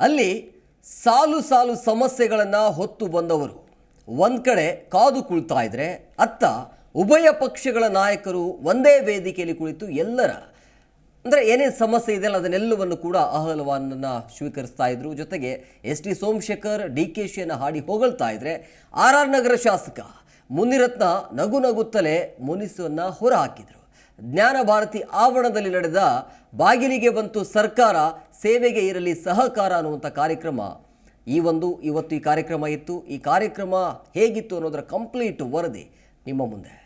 ಅಲ್ಲಿ ಸಾಲು ಸಾಲು ಸಮಸ್ಯೆಗಳನ್ನು ಹೊತ್ತು ಬಂದವರು. ಒಂದು ಕಡೆ ಕಾದು ಕುಳಿತಾ ಇದ್ರೆ ಅತ್ತ ಉಭಯ ಪಕ್ಷಗಳ ನಾಯಕರು ಒಂದೇ ವೇದಿಕೆಯಲ್ಲಿ ಕುಳಿತು ಎಲ್ಲರ, ಅಂದರೆ ಏನೇನು ಸಮಸ್ಯೆ ಇದೆಯಲ್ಲ ಅದನ್ನೆಲ್ಲವನ್ನು ಕೂಡ ಅಹವಾಲನ್ನು ಸ್ವೀಕರಿಸ್ತಾ ಇದ್ರು. ಜೊತೆಗೆ S T Somashekar, D K ಶಿಯನ್ನು ಹಾಡಿ ಹೊಗಳ್ತಾ ಇದ್ರೆ ಆರ್ ಆರ್ ನಗರ ಶಾಸಕ ಮುನಿರತ್ನ ನಗು ನಗುತ್ತಲೇ ಮುನಿಸನ್ನು ಹೊರಹಾಕಿದರು ಜ್ಞಾನ ಭಾರತಿ ಆವರಣದಲ್ಲಿ ನಡೆದ ಬಾಗಿಲಿಗೆ ಬಂತು ಸರ್ಕಾರ, ಸೇವೆಗೆ ಇರಲಿ ಸಹಕಾರ ಅನ್ನುವಂಥ ಕಾರ್ಯಕ್ರಮ. ಈ ಒಂದು, ಇವತ್ತು ಈ ಕಾರ್ಯಕ್ರಮ ಇತ್ತು. ಈ ಕಾರ್ಯಕ್ರಮ ಹೇಗಿತ್ತು ಅನ್ನೋದರ ಕಂಪ್ಲೀಟ್ ವರದಿ ನಿಮ್ಮ ಮುಂದೆ.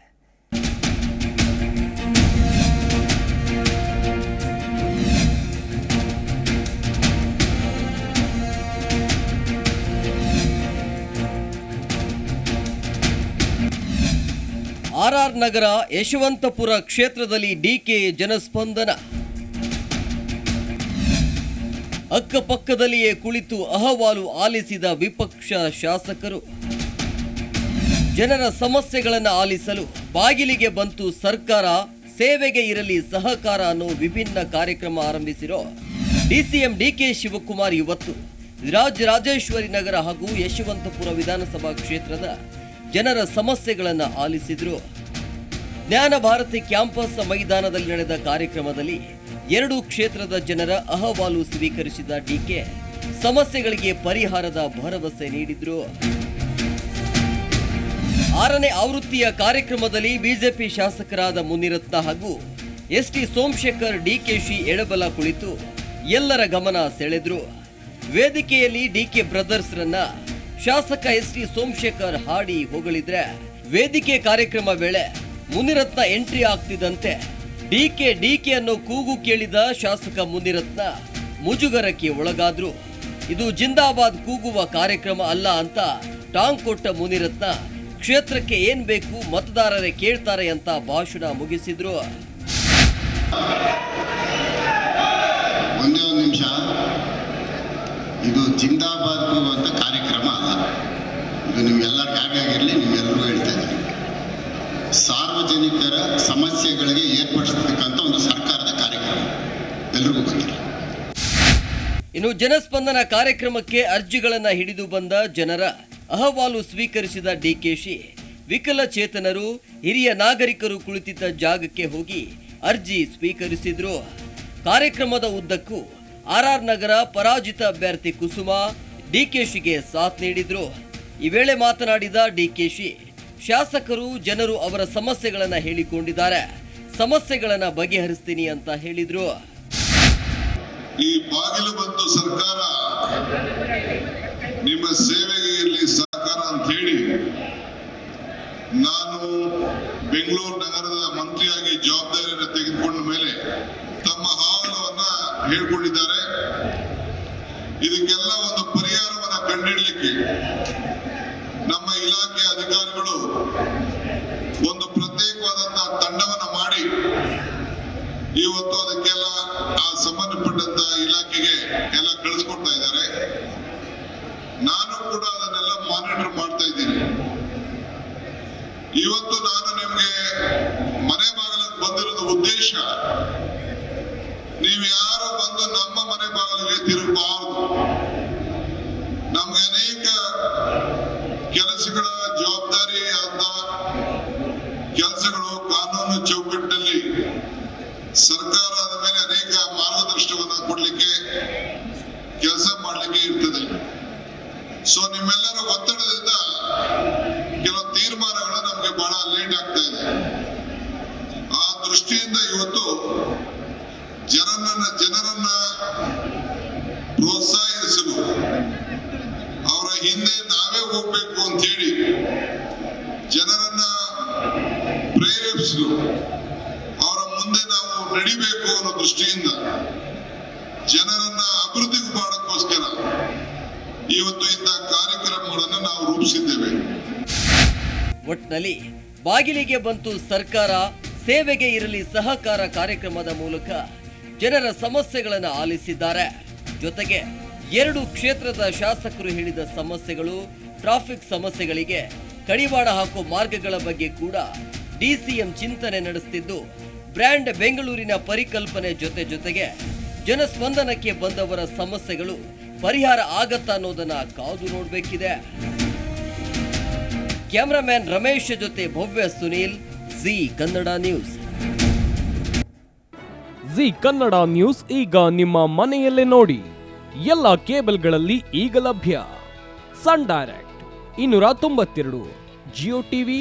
ಆರ್ ಆರ್ ನಗರ ಯಶವಂತಪುರ ಕ್ಷೇತ್ರದಲ್ಲಿ ಡಿಕೆ ಜನಸ್ಪಂದನ. ಅಕ್ಕಪಕ್ಕದಲ್ಲಿಯೇ ಕುಳಿತು ಅಹವಾಲು ಆಲಿಸಿದ ವಿಪಕ್ಷ ಶಾಸಕರು. ಜನರ ಸಮಸ್ಯೆಗಳನ್ನು ಆಲಿಸಲು ಬಾಗಿಲಿಗೆ ಬಂತು ಸರ್ಕಾರ, ಸೇವೆಗೆ ಇರಲಿ ಸಹಕಾರ ಅನ್ನೋ ವಿಭಿನ್ನ ಕಾರ್ಯಕ್ರಮ ಆರಂಭಿಸಿರೋ ಡಿಸಿಎಂ ಡಿಕೆ ಶಿವಕುಮಾರ್ ಇವತ್ತು ರಾಜರಾಜೇಶ್ವರಿ ನಗರ ಹಾಗೂ ಯಶವಂತಪುರ ವಿಧಾನಸಭಾ ಕ್ಷೇತ್ರದ ಜನರ ಸಮಸ್ಯೆಗಳನ್ನು ಆಲಿಸಿದ್ರು. ಜ್ಞಾನ ಭಾರತಿ ಕ್ಯಾಂಪಸ್ ಮೈದಾನದಲ್ಲಿ ನಡೆದ ಕಾರ್ಯಕ್ರಮದಲ್ಲಿ ಎರಡು ಕ್ಷೇತ್ರದ ಜನರ ಅಹವಾಲು ಸ್ವೀಕರಿಸಿದ ಡಿಕೆ ಸಮಸ್ಯೆಗಳಿಗೆ ಪರಿಹಾರದ ಭರವಸೆ ನೀಡಿದ್ರು. ಆರನೇ ಆವೃತ್ತಿಯ ಕಾರ್ಯಕ್ರಮದಲ್ಲಿ ಬಿಜೆಪಿ ಶಾಸಕರಾದ ಮುನಿರತ್ನ ಹಾಗೂ ಎಸ್ ಟಿ ಸೋಮಶೇಖರ್ ಡಿಕೆಶಿ ಎಡಬಲ ಕುಳಿತು ಎಲ್ಲರ ಗಮನ ಸೆಳೆದ್ರು. ವೇದಿಕೆಯಲ್ಲಿ ಡಿಕೆ ಬ್ರದರ್ಸ್ರನ್ನ ಶಾಸಕ ಎಸ್ ಟಿ ಸೋಮಶೇಖರ್ ಹಾಡಿ ಹೊಗಳಿದ್ರೆ. ವೇದಿಕೆ ಕಾರ್ಯಕ್ರಮ ವೇಳೆ ಮುನಿರತ್ನ ಎಂಟ್ರಿ ಆಗ್ತಿದ್ದಂತೆ ಡಿಕೆ ಡಿಕೆ ಅನ್ನೋ ಕೂಗು ಕೇಳಿದ ಶಾಸಕ ಮುನಿರತ್ನ ಮುಜುಗರಕ್ಕೆ ಒಳಗಾದ್ರು. ಇದು ಜಿಂದಾಬಾದ್ ಕೂಗುವ ಕಾರ್ಯಕ್ರಮ ಅಲ್ಲ ಅಂತ ಟಾಂಗ್ ಕೊಟ್ಟ ಮುನಿರತ್ನ, ಕ್ಷೇತ್ರಕ್ಕೆ ಏನ್ ಬೇಕು ಮತದಾರರೇ ಕೇಳ್ತಾರೆ ಅಂತ ಭಾಷಣ ಮುಗಿಸಿದ್ರು. ಒಂದೇ ಒಂದು ನಿಮಿಷ. ಇದು ಜಿಂದಾಬಾದ್ ಕೂಗುವಂತ ಕಾರ್ಯಕ್ರಮ ಅಲ್ಲ. ಇದು ನಿಮ್ಗೆಲ್ಲ ಹಾಗಾಗಿರಲಿ ನಿಮ್ಗೆಲ್ಲರೂ ಹೇಳ್ತಾ ಸಾರ್ವಜನಿಕರ ಸಮಸ್ಯೆಗಳಿಗೆ ಏರ್ಪಡಿಸತಕ್ಕಂಥ ಒಂದು ಸರ್ಕಾರದ ಕಾರ್ಯಕ್ರಮ. ಎಲ್ರಿಗೂ ಗೊತ್ತಿಲ್ಲ. ಇನ್ನು ಜನಸ್ಪಂದನ ಕಾರ್ಯಕ್ರಮಕ್ಕೆ ಅರ್ಜಿಗಳನ್ನು ಹಿಡಿದು ಬಂದ ಜನರ ಅಹವಾಲು ಸ್ವೀಕರಿಸಿದ ಡಿಕೆಶಿ, ವಿಕಲಚೇತನರು, ಹಿರಿಯ ನಾಗರಿಕರು ಕುಳಿತಿದ್ದ ಜಾಗಕ್ಕೆ ಹೋಗಿ ಅರ್ಜಿ ಸ್ವೀಕರಿಸಿದ್ರು. ಕಾರ್ಯಕ್ರಮದ ಉದ್ದಕ್ಕೂ ಆರ್ಆರ್ ನಗರ ಪರಾಜಿತ ಅಭ್ಯರ್ಥಿ ಕುಸುಮ ಡಿಕೆಶಿಗೆ ಸಾಥ್ ನೀಡಿದ್ರು. ಈ ವೇಳೆ ಮಾತನಾಡಿದ ಡಿಕೆಶಿ ಶಾಸಕರು, ಜನರು ಅವರ ಸಮಸ್ಯೆಗಳನ್ನ ಹೇಳಿಕೊಂಡಿದ್ದಾರೆ. ಸಮಸ್ಯೆಗಳನ್ನ ಬಗೆಹರಿಸ್ತೀನಿ ಅಂತ ಹೇಳಿದ್ರು. ಈ ಬಾಗಿಲು ಬಂತು ಸರ್ಕಾರ ನಿಮ್ಮ ಸೇವೆಗೆ ಇರಲಿ ಸರ್ಕಾರ ಅಂತ ಹೇಳಿ ನಾನು ಬೆಂಗಳೂರು ನಗರದ ಮಂತ್ರಿಯಾಗಿ ಜವಾಬ್ದಾರಿಯನ್ನು ತೆಗೆದುಕೊಂಡ ಮೇಲೆ ತಮ್ಮ ಹಾವಳವನ್ನ ಹೇಳ್ಕೊಂಡಿದ್ದಾರೆ. ಇದಕ್ಕೆಲ್ಲ ಒಂದು ಪರಿಹಾರವನ್ನ ಕಂಡುಹಿಡಲಿಕ್ಕೆ ನಮ್ಮ ಅಧಿಕಾರಿಗಳು ಒಂದು ಪ್ರತ್ಯೇಕವಾದಂತಹ ತಂಡವನ್ನ ಮಾಡಿ ಇವತ್ತು ಅದಕ್ಕೆಲ್ಲ ಆ ಸಂಬಂಧಪಟ್ಟಂತ ಇಲಾಖೆಗೆ ಎಲ್ಲ ಕಳಿಸ್ಕೊಡ್ತಾ ಇದ್ದಾರೆ. ನಾನು ಕೂಡ ಅದನ್ನೆಲ್ಲ ಮಾನಿಟರ್ ಮಾಡ್ತಾ ಇದ್ದೀನಿ. ಇವತ್ತು ನಾನು ನಿಮ್ಗೆ ಮನೆ ಬಾಗಿಲಕ್ಕೆ ಬಂದಿರೋದು ಉದ್ದೇಶ, ನೀವು ಯಾರು ಬಂದು ನಮ್ಮ ಮನೆ ಬಾಗಿಲಿಗೆ ತಿರುಗಬಾರದು. ನಮ್ಗೆ ಅನೇಕ ಕೆಲಸಗಳ ಚೌಕಟ್ಟಿನಲ್ಲಿ ಸರ್ಕಾರ ಅದ ಮೇಲೆ ಅನೇಕ ಮಾರ್ಗದರ್ಶನವನ್ನು ಕೊಡ್ಲಿಕ್ಕೆ ಕೆಲಸ ಮಾಡ್ಲಿಕ್ಕೆ ಇರ್ತದೆ. ಸೊ ನಿಮ್ಮೆಲ್ಲರ ಒತ್ತಡದಿಂದ ಕೆಲವು ತೀರ್ಮಾನಗಳು ನಮ್ಗೆ ಬಹಳ ಲೇಟ್ ಆಗ್ತಾ ಇದೆ. ಆ ದೃಷ್ಟಿಯಿಂದ ಇವತ್ತು ಜನರನ್ನ ಜನರನ್ನ ಪ್ರೋತ್ಸಾಹಿಸಲು, ಅವರ ಹಿಂದೆ ನಾವೇ ಹೋಗ್ಬೇಕು ಅಂತ ಹೇಳಿ ಜನರನ್ನ ಪ್ರೇರೇಪಿಸಲು ಅವರ ಮುಂದೆ ನಾವು ನಡಿಬೇಕು ಅನ್ನೋ ದೃಷ್ಟಿಯಿಂದ ಜನರನ್ನ ಅಭಿವೃದ್ಧಿ ಮಾಡೋಕ್ಕೋಸ್ಕರ ಇವತ್ತು ಇಂಥ ಕಾರ್ಯಕ್ರಮಗಳನ್ನು ನಾವು ರೂಪಿಸಿದ್ದೇವೆ. ಒಟ್ನಲ್ಲಿ ಬಾಗಿಲಿಗೆ ಬಂತು ಸರ್ಕಾರ, ಸೇವೆಗೆ ಇರಲಿ ಸಹಕಾರ ಕಾರ್ಯಕ್ರಮದ ಮೂಲಕ ಜನರ ಸಮಸ್ಯೆಗಳನ್ನು ಆಲಿಸಿದ್ದಾರೆ. ಜೊತೆಗೆ ಎರಡು ಕ್ಷೇತ್ರದ ಶಾಸಕರು ಹೇಳಿದ ಸಮಸ್ಯೆಗಳು, ಟ್ರಾಫಿಕ್ ಸಮಸ್ಯೆಗಳಿಗೆ ಕಡಿವಾಣ ಹಾಕುವ ಮಾರ್ಗಗಳ ಬಗ್ಗೆ ಕೂಡ ಡಿಸಿಎಂ ಚಿಂತನೆ ನಡೆಸುತ್ತಿದ್ದು ಬ್ರ್ಯಾಂಡ್ ಬೆಂಗಳೂರಿನ ಪರಿಕಲ್ಪನೆ ಜೊತೆ ಜೊತೆಗೆ ಜನಸ್ಪಂದನಕ್ಕೆ ಬಂದವರ ಸಮಸ್ಯೆಗಳು ಪರಿಹಾರ ಆಗತ್ತಾ ಅನ್ನೋದನ್ನ ಕಾದು ನೋಡಬೇಕಿದೆ. ಕ್ಯಾಮರಾಮ್ಯಾನ್ ರಮೇಶ್ ಜೊತೆ Bhavya Sunil, Zee Kannada news. Zee Kannada news ಈಗ ನಿಮ್ಮ ಮನೆಯಲ್ಲೇ ನೋಡಿ. ಎಲ್ಲ ಕೇಬಲ್ಗಳಲ್ಲಿ ಈಗ ಲಭ್ಯ. ಸನ್ ಡೈರೆಕ್ಟ್, ಇನ್ನೂರ ತೊಂಬತ್ತೆರಡು, ಜಿಯೋ ಟಿವಿ